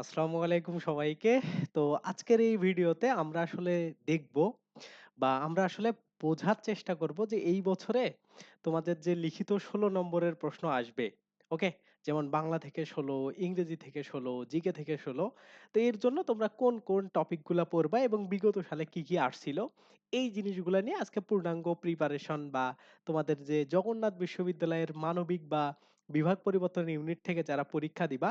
আসসালামু আলাইকুম সবাইকে। তো আজকের এই ভিডিওতে আমরা আসলে দেখব বা আমরা আসলে বোঝার চেষ্টা করব যে এই বছরে তোমাদের যে লিখিত ১৬ নম্বরের প্রশ্ন আসবে, ওকে? যেমন বাংলা থেকে ১৬, ইংরেজি থেকে ১৬, জিকে থেকে ১৬। তো এর জন্য তোমরা কোন, কোন টপিকগুলা পড়বা এবং বিগত সালে কি, কি আসছিল, এই জিনিসগুলা নিয়ে আজকে পূর্ণাঙ্গ প্রিপারেশন বা তোমাদের যে জগন্নাথ বিশ্ববিদ্যালয়ের মানবিক বা বিভাগ পরিবর্তন ইউনিট থেকে যারা পরীক্ষা দিবা,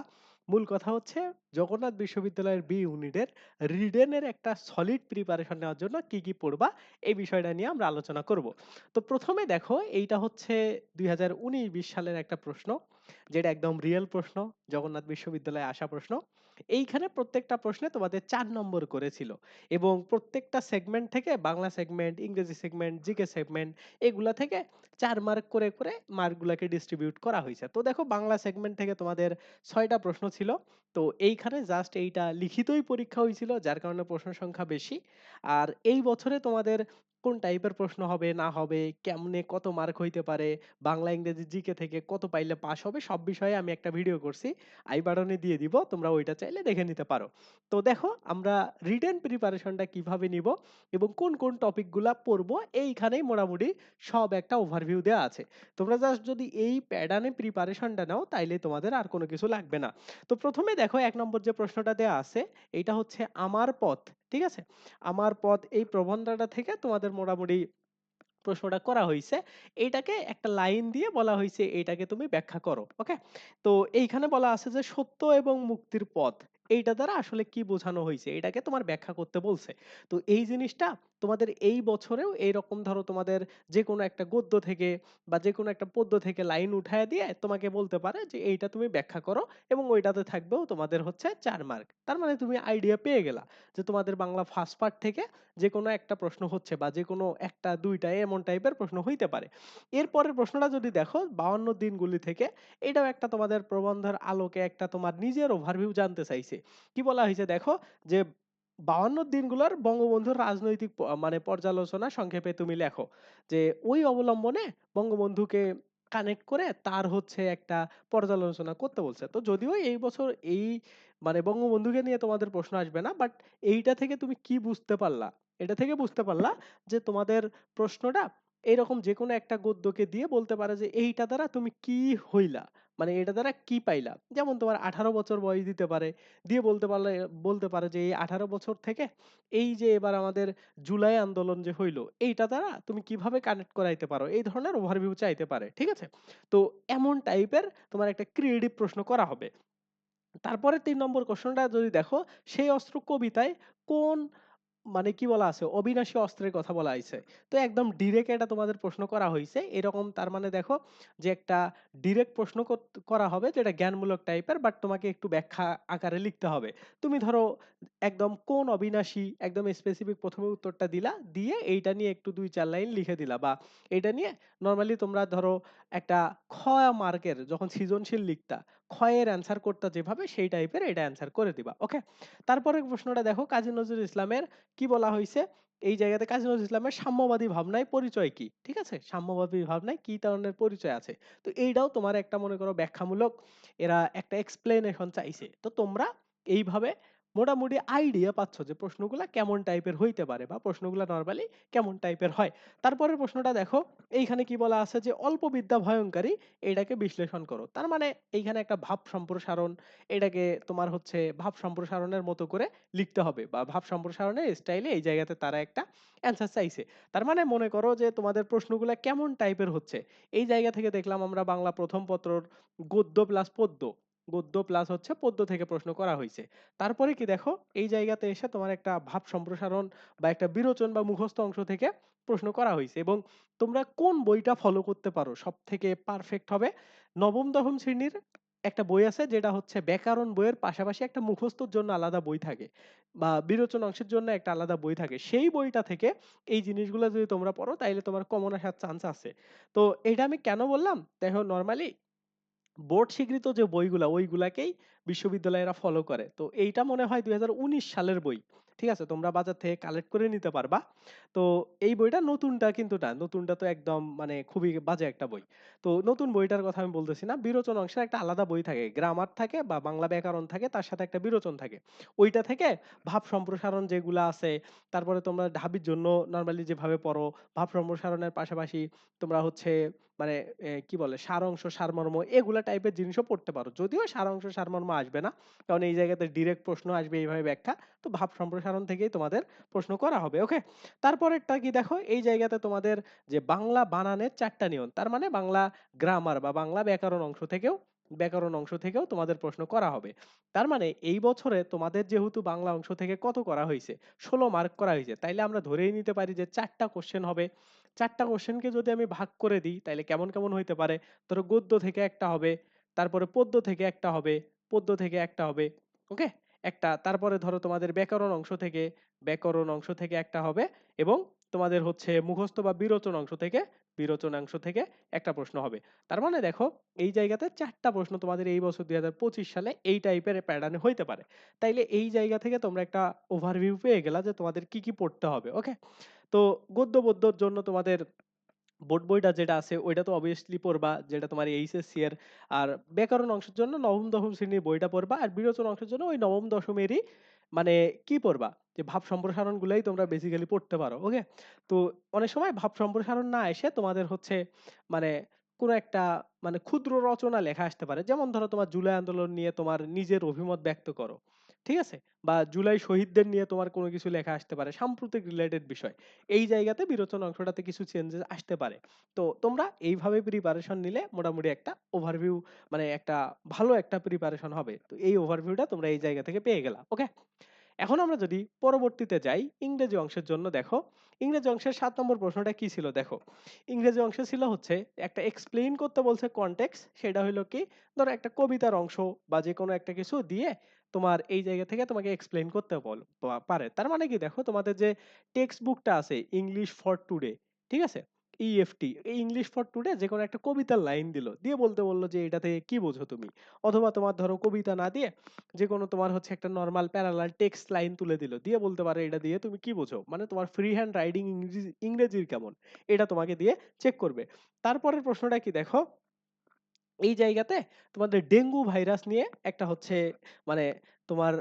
মূল কথা হচ্ছে জগন্নাথ বিশ্ববিদ্যালয়ের বি ইউনিটের রিডেনের একটা সলিড প্রিপারেশন নেওয়ার জন্য কি, কি পড়বা এই বিষয়টা নিয়ে আমরা আলোচনা করব। তো প্রথমে দেখো এইটা হচ্ছে ২০১৯-২০ সালের একটা প্রশ্ন, যেটা একদম রিয়াল প্রশ্ন, জগন্নাথ বিশ্ববিদ্যালয়ে আসা প্রশ্ন। এইখানে প্রত্যেকটা প্রশ্নে তোমাদের চার নম্বর করে ছিল এবং প্রত্যেকটা সেগমেন্ট থেকে বাংলা সেগমেন্ট, ইংরেজি সেগমেন্ট, জিকে সেগমেন্ট এগুলা থেকে চার মার্ক করে, করে মার্কগুলাকে ডিস্ট্রিবিউট করা হয়েছে তো দেখো বাংলা সেগমেন্ট থেকে তোমাদের ছয়টা প্রশ্ন ছিল। তো এইখানে জাস্ট এইটা লিখিতই পরীক্ষা হয়েছিল যার কারণে প্রশ্ন সংখ্যা বেশি। আর এই বছরে তোমাদের কোন টাইপের প্রশ্ন হবে না হবে, কেমনে কত মার্ক হইতে পারে, বাংলা, ইংরেজি, জিকে থেকে কত পাইলে পাস হবে সব বিষয়ে আমি একটা ভিডিও করছি। আই বাটনে দিয়ে দিব। তোমরা ওইটা চাইলে দেখে নিতে পারো। তো দেখো আমরা রিটেন প্রিপারেশনটা কীভাবে নিব এবং কোন, কোন টপিকগুলা পড়ব এইখানেই মোটামুটি সব একটা ওভারভিউ দেওয়া আছে। তোমরা জাস্ট যদি এই প্যাটার্নে প্রিপারেশনটা নাও তাইলে তোমাদের আর কোন কিছু লাগবে না। তো প্রথমে দেখো এক নম্বর যে প্রশ্নটা দেওয়া আছে এইটা হচ্ছে আমার পথ। ঠিক আছে? আমার পথ এই প্রবন্ধটা থেকে তোমাদের মোটামুটি প্রশ্নটা করা হয়েছে এটাকে একটা লাইন দিয়ে বলা হয়েছে এটাকে তুমি ব্যাখ্যা করো। ওকে? তো এইখানে বলা আছে যে সত্য এবং মুক্তির পথ। এইটা দ্বারা আসলে কি বোঝানো হয়েছে এটাকে তোমার ব্যাখ্যা করতে বলছে। তো এই জিনিসটা তোমাদের এই বছরেও এইরকম ধরো তোমাদের যে যেকোনো একটা গদ্য থেকে বা যে যেকোনো একটা পদ্য থেকে লাইন উঠায় দিয়ে তোমাকে বলতে পারে যে, এইটা তুমি ব্যাখ্যা করো এবং ওইটাতে থাকবেও তোমাদের হচ্ছে ৪ মার্ক। তার মানে তুমি আইডিয়া পেয়ে গেলা যে, তোমাদের বাংলা ফার্স্ট পার্ট থেকে যে যেকোনো একটা প্রশ্ন হচ্ছে বা যেকোনো ১ টা ২ টা এমন টাইপের প্রশ্ন হইতে পারে। এরপরের প্রশ্নটা যদি দেখো ৫২ দিনগুলি থেকে এটাও একটা তোমাদের প্রবন্ধের আলোকে একটা তোমার নিজের ওভারভিউ জানতে চাইছে। কি বলা হয়েছে দেখো যে ৫২ দিনগুলোর বঙ্গবন্ধুর রাজনৈতিক মানে পর্যালোচনা সংক্ষেপে তুমি লেখো। যে, ওই অবলম্বনে বঙ্গবন্ধুকে কানেক্ট করে তার হচ্ছে একটা পর্যালোচনা করতে বলছে। তো যদিও এই বছর এই মানে বঙ্গবন্ধুকে নিয়ে তোমাদের প্রশ্ন আসবে না। বাট এইটা থেকে তুমি কি বুঝতে পারলা? এটা থেকে বুঝতে পারলা যে তোমাদের প্রশ্নটা এরকম যেকোনো একটা গদ্যকে দিয়ে বলতে পারে যে, এইটা দ্বারা তুমি কি হইলা? মানে এটা দ্বারা কি পাইলা? যেমন তোমার ১৮ বছর বয়স দিতে পারে। দিয়ে বলতে পারলে বলতে পারে যে এই ১৮ বছর থেকে এই যে এবার আমাদের জুলাই আন্দোলন যে হইল এইটা দ্বারা তুমি কীভাবে কানেক্ট করাইতে পারো? এই ধরনের ওভারভিউ চাইতে পারে। ঠিক আছে? তো এমন টাইপের তোমার একটা ক্রিয়েটিভ প্রশ্ন করা হবে। তারপরে ৩ নম্বর কোয়েশ্চনটা যদি দেখো, সেই অস্ত্র কবিতায় কোন মানে কি বলা আছে? অবিনাশী অস্ত্রের কথা বলা হইছে। তো একদম ডিরেক্ট এটা তোমাদের প্রশ্ন করা হয়েছে এরকম তার মানে দেখো যে একটা ডিরেক্ট প্রশ্ন করা হবে যেটা জ্ঞানমূলক টাইপের বাট তোমাকে একটু ব্যাখ্যা আকারে লিখতে হবে। তুমি ধরো একদম কোন অবিনাশী একদম স্পেসিফিক ১ম এ উত্তরটা দিলা, দিয়ে এইটা নিয়ে একটু ২-৪ লাইন লিখে দিলা বা এটা নিয়ে নরমালি তোমরা ধরো একটা খ মার্কের যখন সৃজনশীল লিখতা, এর অ্যান্সার করতে যেভাবে, সেই টাইপের এটা অ্যান্সার করে দিবা। ওকে? তারপরের প্রশ্নটা দেখো, কাজী নজরুল ইসলামের কি বলা হয়েছে এই জায়গাতে কাজী নজরুল ইসলামের সাম্যবাদী ভাবনায় পরিচয় কি? ঠিক আছে? সাম্যবাদী ভাবনায় কি ধরনের পরিচয় আছে? তো এইটাও তোমার একটা মনে করো ব্যাখ্যামূলক, এরা একটা এক্সপ্লেনেশন চাইছে। তো তোমরা এইভাবে মোটামুটি আইডিয়া পাচ্ছ যে প্রশ্নগুলা কেমন টাইপের হইতে পারে বা প্রশ্নগুলা নরমালি কেমন টাইপের হয়। তারপরের প্রশ্নটা দেখো, এইখানে কি বলা আছে যে অল্প বিদ্যা ভয়ঙ্করী এটাকে বিশ্লেষণ করো। তার মানে এইখানে একটা ভাব সম্প্রসারণ এটাকে তোমার হচ্ছে ভাব সম্প্রসারণের মতো করে লিখতে হবে বা ভাব সম্প্রসারণের স্টাইলে এই জায়গাতে তারা একটা অ্যান্সার চাইছে। তার মানে মনে করো যে তোমাদের প্রশ্নগুলা কেমন টাইপের হচ্ছে। এই জায়গা থেকে দেখলাম আমরা বাংলা প্রথম পত্রর গদ্য প্লাস পদ্য, গদ্য প্লাস হচ্ছে পদ্য থেকে প্রশ্ন করা হয়েছে তারপরে কি দেখো, এই জায়গাতে এসে তোমার একটা ভাব সম্প্রসারণ বা একটা বিরোচন বা মুখস্থ অংশ থেকে প্রশ্ন করা হয়েছে এবং তোমরা কোন বইটা ফলো করতে পারো সব থেকে পারফেক্ট হবে? নবম-দশম শ্রেণির একটা বই আছে যেটা হচ্ছে ব্যাকরণ বইয়ের পাশাপাশি একটা মুখস্থর জন্য আলাদা বই থাকে বা বিরোচন অংশের জন্য একটা আলাদা বই থাকে। সেই বইটা থেকে এই জিনিসগুলো যদি তোমরা পড়ো তাহলে তোমার কমন আসার চান্স আছে। তো এটা আমি কেন বললাম? দেখো নরমালি বোর্ড স্বীকৃত যে বইগুলা ওইগুলাকেই বিশ্ববিদ্যালয়েরা ফলো করে। তো এইটা মনে হয় ২০১৯ সালের বই। ঠিক আছে? তোমরা বাজার থেকে কালেক্ট করে নিতে পারবা। তো এই বইটা নতুনটা কিন্তু না। নতুনটা তো একদম মানে খুবই বাজে একটা বই। তো নতুন বইটার কথা আমি বলতেছি না। বিরোচন অংশের একটা আলাদা বই থাকে। গ্রামার থাকে বা বাংলা ব্যাকরণ থাকে তার সাথে একটা বিরোচন থাকে। ওইটা থেকে ভাব সম্প্রসারণ যেগুলা আছে, তারপরে তোমরা ঢাবির জন্য নরমালি যেভাবে পড়ো, ভাব সম্প্রসারণের পাশাপাশি তোমরা হচ্ছে মানে কি বলে সারাংশ, সারমর্ম এগুলা টাইপের জিনিসও পড়তে পারো। যদিও সারাংশ, সারমর্ম আসবে না। কারণ এই জায়গাতে ডিরেক্ট প্রশ্ন আসবে এইভাবে ব্যাখ্যা। তো ভাব সম্প্রসারণ থেকেই তোমাদের প্রশ্ন করা হবে। ওকে? তারপরেরটা কি দেখো এই জায়গাতে তোমাদের যে বাংলা বানানের চারটা নিয়ম। তার মানে বাংলা গ্রামার বা বাংলা ব্যাকরণ অংশ থেকেও ব্যাকরণ অংশ থেকেও তোমাদের প্রশ্ন করা হবে। তার মানে এই বছরে তোমাদের যেহেতু বাংলা অংশ থেকে কত করা হয়েছে ১৬ মার্ক করা হয়েছে তাইলে আমরা ধরেই নিতে পারি যে ৪ টা কোয়েশ্চেন হবে। ৪ কোশ্চেনকে যদি আমি ভাগ করে দিই তাহলে কেমন, কেমন হইতে পারে? ধরো গদ্য থেকে একটা হবে, তারপরে পদ্য থেকে একটা হবে, পদ্য থেকে একটা হবে। ওকে? একটা তারপরে ধরো তোমাদের ব্যাকরণ অংশ থেকে ব্যাকরণ অংশ থেকে একটা হবে এবং তোমাদের হচ্ছে মুখস্থ বা বিরোচন অংশ থেকে বিরোচন অংশ থেকে একটা প্রশ্ন হবে। তার মানে দেখো এই জায়গাতে চারটা প্রশ্ন তোমাদের এই বছর ২০২৫ সালে এই টাইপের প্যাটার্নে হইতে পারে। তাইলে এই জায়গা থেকে তোমরা একটা ওভারভিউ পেয়ে গেলা যে তোমাদের কি, কি পড়তে হবে। ওকে? তো গদ্য, পদ্যর জন্য তোমাদের বোর্ড বইটা যেটা আছে ওইটা তো অবভিয়াসলি পড়বা যেটা তোমার এইচএসসি এর আর ব্যাকরণ অংশের জন্য নবম দশম শ্রেণির বইটা পড়বা আর বিরোচন অংশের জন্য ওই নবম দশমেরই মানে কি পড়বা? যে ভাব সম্প্রসারণ গুলাই তোমরা বেসিক্যালি পড়তে পারো ওকে তো অনেক সময় ভাব সম্প্রসারণ না এসে তোমাদের হচ্ছে মানে কোনো একটা মানে ক্ষুদ্র রচনা লেখা আসতে পারে। যেমন ধরো তোমার জুলাই আন্দোলন নিয়ে তোমার নিজের অভিমত ব্যক্ত করো। ঠিক আছে? বা জুলাই শহীদদের নিয়ে তোমার কোনো কিছু লেখা আসতে পারে, সাম্প্রতিক রিলেটেড বিষয়। এই জায়গাতে বিরোচন অংশটাতে কিছু চেঞ্জেস আসতে পারে। তো তোমরা এইভাবে প্রিপারেশন নিলে মোটামুটি একটা ওভারভিউ মানে একটা ভালো একটা প্রিপারেশন হবে। তো এই ওভারভিউটা তোমরা এই জায়গা থেকে পেয়ে গেলা ওকে এখন আমরা যদি পরবর্তীতে যাই, ইংরেজি অংশের জন্য দেখো। ইংরেজি অংশের সাত নম্বর প্রশ্নটা কি ছিল দেখো? ইংরেজি অংশে ছিল হচ্ছে একটা এক্সপ্লেইন করতে বলছে কনটেক্স সেটা হলো কি? ধরো একটা কবিতার অংশ বা যে কোনো একটা কিছু দিয়ে তোমার এই জায়গা থেকে তোমাকে এক্সপ্লেইন করতে পারে। তার মানে কি দেখো, তোমাদের যে টেক্সট বুকটা আছে ইংলিশ ফর টুডে ঠিক আছে? ইএফটি এই ইংলিশ ফর টুডে যে কোনো একটা কবিতার লাইন দিল, দিয়ে বলতে বলল যে এটা থেকে কি বোঝো তুমি? অথবা তোমার ধরো কবিতা না দিয়ে যে কোনো তোমার হচ্ছে একটা নরমাল প্যারালাল টেক্সট লাইন তুলে দিল, দিয়ে বলতে পারে এটা দিয়ে তুমি কি বোঝো? মানে তোমার ফ্রি হ্যান্ড রাইডিং ইংরেজি, ইংরেজির কেমন? এটা তোমাকে দিয়ে চেক করবে। তারপরের প্রশ্নটা কি দেখো? এই জায়গাতে তোমাদের ডেঙ্গু ভাইরাস নিয়ে একটা হচ্ছে মানে তোমার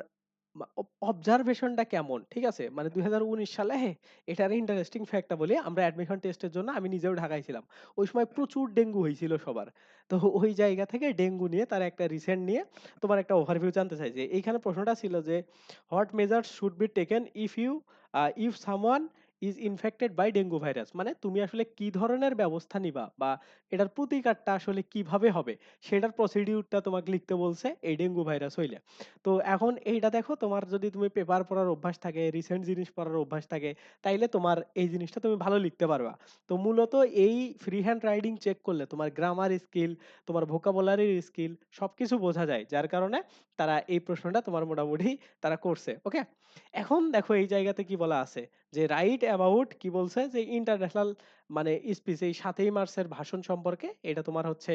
অবজারভেশনটা কেমন? ঠিক আছে? মানে দুই সালে এটার ইন্টারেস্টিং ফ্যাক্টটা বলি। আমরা অ্যাডমিশন টেস্টের জন্য আমি নিজেও ঢাকায় ছিলাম। ওই সময় প্রচুর ডেঙ্গু হয়েছিল সবার। তো ওই জায়গা থেকে ডেঙ্গু নিয়ে তার একটা রিসেন্ট নিয়ে তোমার একটা ওভারভিউ জানতে চাই যে, এইখানে প্রশ্নটা ছিল যে what measures should be taken if you if someone is infected by dengue virus মানে তুমি আসলে কি ধরনের ব্যবস্থা নিবা বা এটার প্রতিকারটা আসলে কীভাবে হবে, সেটার প্রসিডিউরটা তোমাকে লিখতে বলছে এই ডেঙ্গু ভাইরাস হইলে। তো এখন এইটা দেখো, তোমার যদি তুমি পেপার পড়ার অভ্যাস থাকে রিসেন্ট জিনিস পড়ার অভ্যাস থাকে, তাইলে তোমার এই জিনিসটা তুমি ভালো লিখতে পারবা। তো মূলত এই ফ্রি হ্যান্ড রাইডিং চেক করলে তোমার গ্রামার স্কিল তোমার ভোকাবুলারির স্কিল সবকিছু বোঝা যায়, যার কারণে তারা এই প্রশ্নটা তোমার মোটামুটি তারা করছে ওকে এখন দেখো এই জায়গাতে কি বলা আছে যে রাইট অ্যাবাউট কি বলছে? যে ইন্টারন্যাশনাল মানে স্পিচ এই সাতই মার্চের ভাষণ সম্পর্কে এটা তোমার হচ্ছে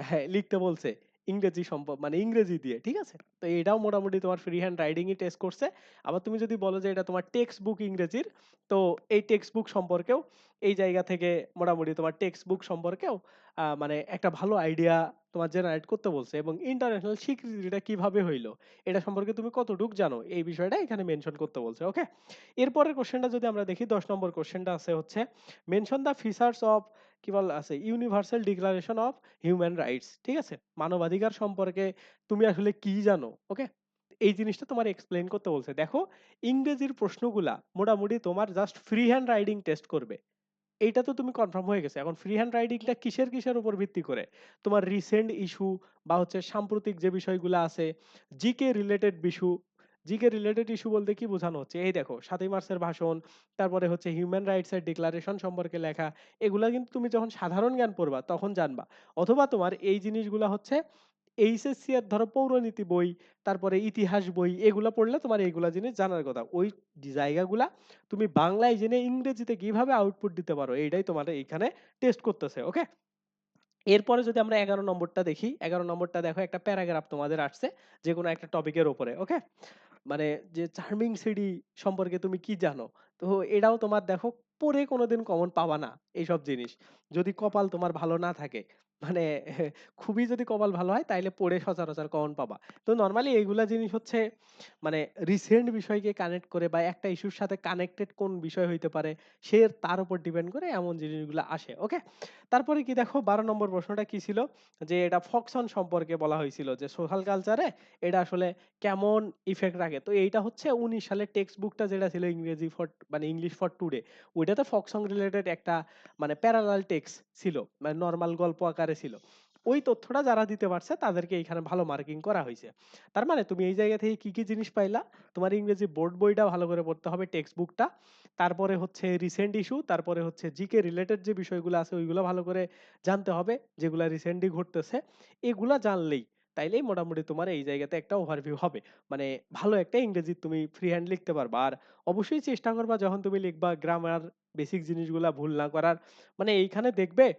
হ্যাঁ, লিখতে বলছে। ইংরেজি সম্ভব মানে ইংরেজি দিয়ে, ঠিক আছে? তো এটাও মোটামুটি তোমার ফ্রি হ্যান্ড রাইডিংই টেস্ট করছে। আবার তুমি যদি বলো যে এটা তোমার টেক্সট বুক ইংরেজির, তো এই টেক্সট বুক সম্পর্কেও এই জায়গা থেকে মোটামুটি তোমার টেক্সট বুক সম্পর্কেও মানে একটা ভালো আইডিয়া তোমার জেনারেট করতে বলছে। এবং ইন্টারন্যাশনাল স্বীকৃতিটা কীভাবে হইল, এটা সম্পর্কে তুমি কতটুক জানো, এই বিষয়টা এখানে মেনশন করতে বলছে ওকে এরপরের কোশ্চেনটা যদি আমরা দেখি, দশ নম্বর কোশ্চেনটা আছে হচ্ছে মেনশন দ্য ফিচার্স অফ কি বল, আছে? Universal Declaration of Human Rights ঠিক আছে? মানবাধিকার সম্পর্কে তুমি আসলে কি জানো ওকে এই জিনিসটা তোমার এক্সপ্লেইন করতে বলছে। দেখো, ইংরেজির প্রশ্নগুলা মোটামুটি তোমার just free hand writing test করবে। এইটা তো তুমি কনফার্ম হয়ে গেছে। এখন ফ্রি হ্যান্ড রাইডিংটা কিসের কিসের উপর ভিত্তি করে? তোমার রিসেন্ট ইস্যু বা হচ্ছে সাম্প্রতিক যে বিষয়গুলো আছে GK related issue GK related issue বলতে কি বোঝানো হচ্ছে? এই দেখো, সাতই মার্চের ভাষণ, তারপরে হচ্ছে হিউম্যান রাইটস এর ডিক্লারেশন সম্পর্কে লেখা, এগুলা কিন্তু তুমি যখন সাধারণ জ্ঞান পড়বা, তখন জানবা। অথবা তোমার এই জিনিসগুলা হচ্ছে এইচএসসি এর ধরো পৌরনীতি বই, তারপরে ইতিহাস বই, এগুলা পড়লে তোমার এইগুলা জিনিস জানার কথা। ওই জায়গাগুলা তুমি বাংলায় জেনে ইংরেজিতে কীভাবে আউটপুট দিতে পারো, এইটাই তোমার এইখানে টেস্ট করতেছে ওকে এরপরে যদি আমরা এগারো নম্বরটা দেখি, এগারো নম্বরটা দেখো, একটা প্যারাগ্রাফ তোমাদের আসছে যে কোনো একটা টপিকের উপরে ওকে মানে যে চার্মিং সিডি সম্পর্কে তুমি কি জানো? তো এটাও তোমার দেখো পড়ে কোনোদিন কমন পাবা না, এইসব জিনিস। যদি কপাল তোমার ভালো না থাকে। মানে খুবই যদি কপাল ভালো হয়, তাইলে পড়ে সচরাচর কমন পাবা। তো নরমালি এইগুলা জিনিস হচ্ছে মানে রিসেন্ট বিষয়কে কানেক্ট করে বা একটা ইস্যুর সাথে কানেক্টেড কোন বিষয় হইতে পারে, সে তার উপর ডিপেন্ড করে এমন জিনিসগুলো আসে। ওকে? তারপরে কি দেখো ১২ নম্বর প্রশ্নটা কি ছিল? যে এটা ফকসন সম্পর্কে বলা হয়েছিল যে সোশ্যাল কালচারে এটা আসলে কেমন ইফেক্ট রাখে। তো এইটা হচ্ছে ১৯ সালের টেক্সট বুকটা যেটা ছিল ইংরেজি ফর মানে ইংলিশ ফর টুডে ওইটাতে ফকসং রিলেটেড একটা মানে প্যারালাল টেক্সট ছিল। মানে নরমাল গল্প আকারে ছিল। ওই তথ্যটা যারা দিতে পারছে তাদেরকে এইখানে ভালো মার্কিং করা হইছে। তার মানে তুমি এই জায়গা থেকে কি, কি জিনিস পাইলা? তোমার ইংরেজি বোর্ড বইটা ভালো করে পড়তে হবে টেক্সট বুকটা। তারপরে হচ্ছে রিসেন্ট ইস্যু, তারপরে হচ্ছে জিকে রিলেটেড যে বিষয়গুলো আছে ওইগুলো ভালো করে জানতে হবে যেগুলা রিসেন্টলি ঘটতেছে। এগুলা জানলেই তাইলেই মোটামুটি তোমার এই জায়গাতে একটা ওভারভিউ হবে। মানে ভালো একটা ইংরেজি তুমি ফ্রি হ্যান্ড লিখতে পারবা। আর অবশ্যই চেষ্টা করবা যখন তুমি লিখবা গ্রামার বেসিক জিনিসগুলা ভুল না করার। মানে এইখানে দেখবে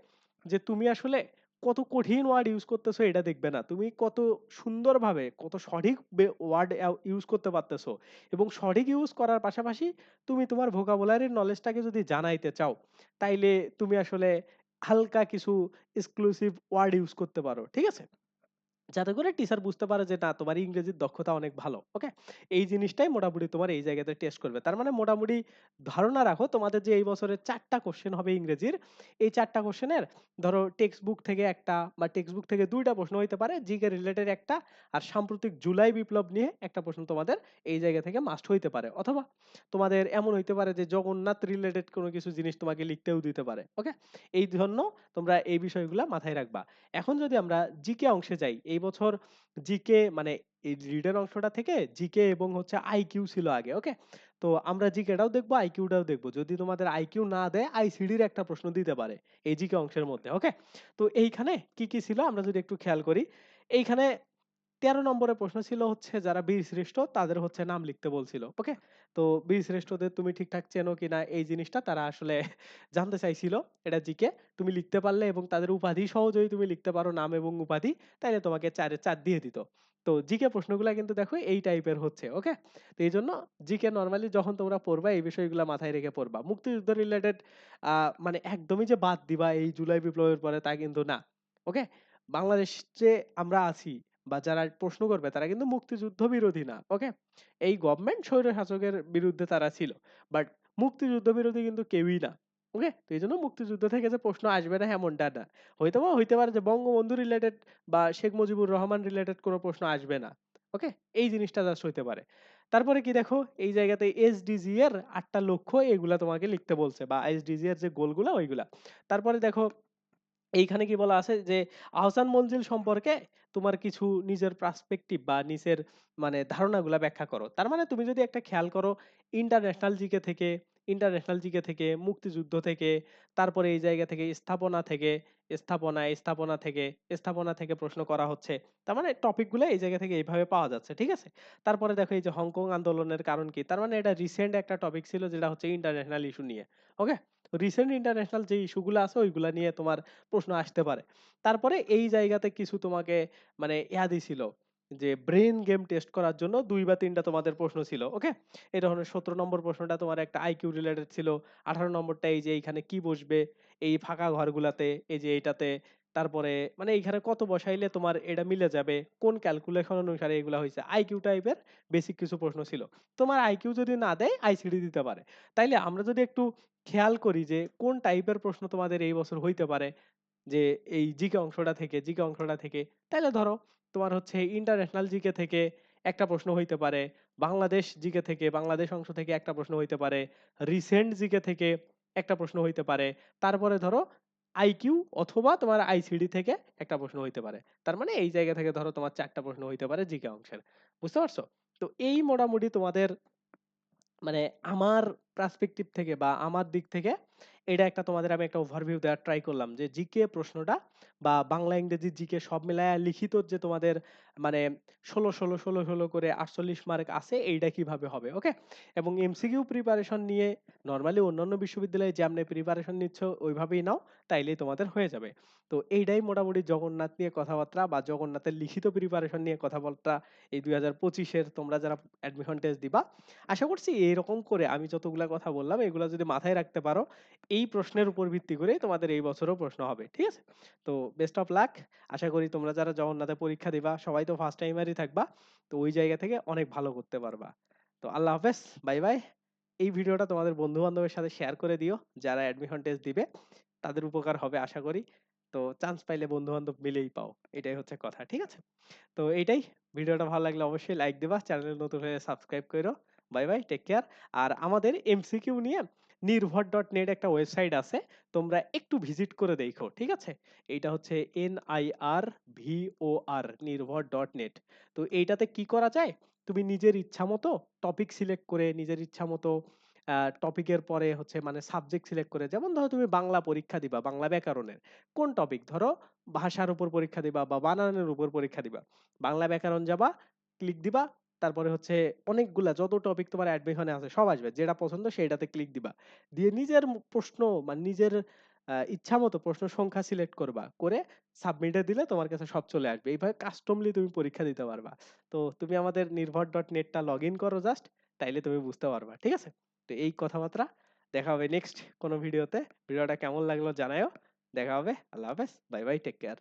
যে তুমি আসলে কত কঠিন ওয়ার্ড ইউজ করতেছো এটা দেখবে না। তুমি কত সুন্দরভাবে কত সঠিক ওয়ার্ড ইউজ করতে পারতেছো এবং সঠিক ইউজ করার পাশাপাশি তুমি তোমার ভোকাবুলারির নলেজটাকে যদি জানাইতে চাও, তাইলে তুমি আসলে হালকা কিছু এক্সক্লুসিভ ওয়ার্ড ইউজ করতে পারো। ঠিক আছে? যাতে করে টিচার বুঝতে পারে যে না তোমার ইংরেজির দক্ষতা অনেক ভালো। ওকে? এই জিনিসটাই মোটামুটি তোমার এই জায়গাতে টেস্ট করবে। তার মানে মোটামুটি ধারণা রাখো তোমাদের যে এই বছরের ৪ টা কোয়েশ্চেন হবে ইংরেজির। এই ৪ টা কোয়েশ্চেনের ধরো টেক্সট বুক থেকে ১ টা বা টেক্সট বুক থেকে ২ টা প্রশ্ন হইতে পারে। জিকে রিলেটেড ১ টা আর সাম্প্রতিক জুলাই বিপ্লব নিয়ে একটা প্রশ্ন তোমাদের এই জায়গা থেকে মাস্ট হইতে পারে। অথবা তোমাদের এমন হইতে পারে যে জগন্নাথ রিলেটেড কোনো কিছু জিনিস তোমাকে লিখতেও দিতে পারে। ওকে? এই জন্য তোমরা এই বিষয়গুলা মাথায় রাখবা। এখন যদি আমরা জিকে অংশে যাই, এই বছর জিকে মানে এই অংশটা থেকে জিকে এবং হচ্ছে আইকিউ ছিল আগে। ওকে? তো আমরা জিকেটাও দেখব, আইকিউটাও দেখব। যদি তোমাদের আইকিউ না দেয়, আইসিডির একটা প্রশ্ন দিতে পারে এই জিকে অংশের মধ্যে। ওকে? তো এইখানে কি, কি ছিল আমরা যদি একটু খেয়াল করি। এইখানে ১৩ নম্বরের প্রশ্ন ছিল হচ্ছে, যারা বীরশ্রেষ্ঠ তাদের হচ্ছে নাম লিখতে বলছিল। ওকে? তো বীরশ্রেষ্ঠদের তুমি ঠিকঠাক চেনো কিনা এই জিনিসটা তারা আসলে জানতে চাইছিল। এটা জিকে। তুমি লিখতে পারলে এবং তাদের উপাধি সহ যদি তুমি লিখতে পারো নাম এবং উপাধি, তাইলে তোমাকে ৪ এ ৪ দিয়ে দিত। তো জিকে প্রশ্নগুলা কিন্তু দেখো এই টাইপের হচ্ছে। ওকে? তো এইজন্য জিকে নরমালি যখন তোমরা পড়বা, এই বিষয়গুলো মাথায় রেখে পড়বা। মুক্তিযুদ্ধ রিলেটেড মানে একদমই যে বাদ দিবা এই জুলাই বিপ্লবের পরে তা কিন্তু না। ওকে? বাংলাদেশ যে আমরা আছি বা যারা প্রশ্ন করবে তারা কিন্তু মুক্তিযুদ্ধ বিরোধী না। ওকে? এই গভর্নমেন্ট স্বৈরশাসকের বিরুদ্ধে তারা ছিল। বাট মুক্তিযুদ্ধ বিরোধী কিন্তু কেউই না। ওকে? তো এইজন্য মুক্তিযুদ্ধ থেকে যে প্রশ্ন আসবে না এমনটা না। হয়তোবা হইতে পারে যে বঙ্গবন্ধু রিলেটেড বা শেখ মুজিবুর রহমান রিলেটেড কোনো প্রশ্ন আসবে না। ওকে? এই জিনিসটা জাস্ট হইতে পারে। তারপরে কি দেখো, এই জায়গাতে এসডিজি এর ৮ টা লক্ষ্য এগুলা তোমাকে লিখতে বলছে, বা এসডিজি এর যে গোলগুলা, ওইগুলা। তারপরে দেখো, এইখানে কি বলা আছে যে আহসান মঞ্জিল সম্পর্কে তোমার কিছু নিজের পার্সপেক্টিভ বা নিজের মানে ধারণাগুলা ব্যাখ্যা করো। তার মানে তুমি যদি একটা খেয়াল করো ইন্টারন্যাশনাল জিকে থেকে ইন্টারন্যাশনাল জিকে থেকে, মুক্তিযুদ্ধ থেকে, তারপরে এই জায়গা থেকে স্থাপনা থেকে, স্থাপনা, স্থাপনা থেকে, স্থাপনা থেকে প্রশ্ন করা হচ্ছে। তার মানে টপিকগুলা এই জায়গা থেকে এইভাবে পাওয়া যাচ্ছে। ঠিক আছে? তারপরে দেখো এই যে হংকং আন্দোলনের কারণ কি? তার মানে এটা রিসেন্ট একটা টপিক ছিল যেটা হচ্ছে ইন্টারন্যাশনাল ইস্যু নিয়ে। ওকে? রিসেন্ট ইন্টারন্যাশনাল যে ইস্যুগুলো আছে ওইগুলো নিয়ে তোমার প্রশ্ন আসতে পারে। তারপরে এই জায়গাতে কিছু তোমাকে মানে ইয়া দিছিল যে ব্রেন গেম টেস্ট করার জন্য দুই বা তিনটা তোমাদের প্রশ্ন ছিল। ওকে? এই ধরনের ১৭ নম্বর প্রশ্নটা তোমার একটা আইকিউ রিলেটেড ছিল। ১৮ নম্বরটা এই যে এইখানে কি বসবে? এই ফাঁকা ঘরগুলাতে, এই যে এইটাতে। তারপরে মানে এইখানে কত বসাইলে তোমার এটা মিলে যাবে? কোন ক্যালকুলেশন অনুসারে এগুলা হইছে? আইকিউ টাইপের বেসিক কিছু প্রশ্ন ছিল। তোমার আইকিউ যদি না দেয় আইসিডি দিতে পারে। তাইলে আমরা যদি একটু খেয়াল করি যে কোন টাইপের প্রশ্ন তোমাদের এই বছর হইতে পারে যে এই জিকে অংশটা থেকে জিকে অংশটা থেকে তাইলে ধরো, তোমার হচ্ছে ইন্টারন্যাশনাল জিকে থেকে একটা প্রশ্ন হইতে পারে, বাংলাদেশ জিকে থেকে বাংলাদেশ অংশ থেকে একটা প্রশ্ন হইতে পারে রিসেন্ট জিকে থেকে একটা প্রশ্ন হইতে পারে তারপরে ধরো আইকিউ অথবা তোমার আইসিডি থেকে একটা প্রশ্ন হইতে পারে। তার মানে এই জায়গা থেকে ধরো তোমার চারটা প্রশ্ন হইতে পারে জিকে অংশের। বুঝতে পারছ? তো এই মোটামুটি তোমাদের মানে আমার পার্সপেক্টিভ থেকে বা আমার দিক থেকে এটা একটা তোমাদের আমি একটা ওভারভিউ দেওয়ার ট্রাই করলাম যে জিকে প্রশ্নটা বা বাংলা, ইংরেজি জিকে সব মিলায় লিখিত যে তোমাদের মানে ষোলো ষোলো ষোলো ষোলো করে আটচল্লিশ মার্ক আছে, এইটা কীভাবে হবে ওকে এবং এমসিকিউ প্রিপারেশন নিয়ে নর্মালি অন্যান্য বিশ্ববিদ্যালয়ে যেমনি প্রিপারেশন নিচ্ছ, ওইভাবেই নাও, তাইলেই তোমাদের হয়ে যাবে। তো এইটাই মোটামুটি জগন্নাথ নিয়ে কথাবার্তা বা জগন্নাথের লিখিত প্রিপারেশন নিয়ে কথাবার্তা এই দুই হাজার পঁচিশের তোমরা যারা অ্যাডমিশন টেস্ট দিবা, আশা করছি এরকম করে আমি যতগুলা কথা বললাম, এগুলো যদি মাথায় রাখতে পারো, এই প্রশ্নের উপর ভিত্তি করে তোমাদের এই বছরও প্রশ্ন হবে, ঠিক আছে? তো বেস্ট অফ লাক আশা করি তোমরা যারা জগন্নাথে পরীক্ষা দিবা, সবাই তো ফার্স্ট টাইমারই থাকবা, তো ওই জায়গা থেকে অনেক ভালো করতে পারবা। তো আল্লাহ হাফেজ বাই বাই এই ভিডিওটা তোমাদের বন্ধু বান্ধবের সাথে শেয়ার করে দিও, যারা অ্যাডমিশন টেস্ট দিবে, তাদের উপকার হবে আশা করি। তো চান্স পাইলে বন্ধু বান্ধব মিলেই পাও, এটাই হচ্ছে কথা, ঠিক আছে? তো এইটাই, ভিডিওটা ভালো লাগলে অবশ্যই লাইক দিবা চ্যানেল নতুন হয়ে সাবস্ক্রাইব করো বাই বাই টেক কেয়ার আর আমাদের এমসিকিউ নিয়ে নির্ভর ডট নেট একটা ওয়েবসাইট আছে, তোমরা একটু ভিজিট করে দেখো, ঠিক আছে? এইটা হচ্ছে N I R V O R Nirvor dot net তো এইটাতে কি করা যায়? তুমি নিজের ইচ্ছা মতো টপিক সিলেক্ট করে, নিজের ইচ্ছা মতো টপিকের পরে হচ্ছে মানে সাবজেক্ট সিলেক্ট করে, যেমন ধরো তুমি বাংলা পরীক্ষা দিবা, বাংলা ব্যাকরণের। কোন টপিক ধরো ভাষার উপর পরীক্ষা দিবা বা বানানের উপর পরীক্ষা দিবা। বাংলা ব্যাকরণ যাবা ক্লিক দিবা তারপরে হচ্ছে অনেকগুলা যত টপিক তোমার অ্যাডমিশনে আছে, সব আসবে। যেটা পছন্দ সেটাতে ক্লিক দিবা। দিয়ে নিজের প্রশ্ন মানে নিজের ইচ্ছা মতো প্রশ্ন সংখ্যা সিলেক্ট করবা। করে সাবমিটে দিলে তোমার কাছে সব চলে আসবে। এইভাবে কাস্টমলি তুমি পরীক্ষা দিতে পারবা। তো তুমি আমাদের নির্ভর ডট নেটটা লগ ইন করো জাস্ট তাইলে তুমি বুঝতে পারবা। ঠিক আছে? তো এই কথাবার্তা। দেখা হবে নেক্সট কোনো ভিডিওতে ভিডিওটা কেমন লাগল জানাও দেখা হবে। আল্লাহ হাফেজ। By bye take care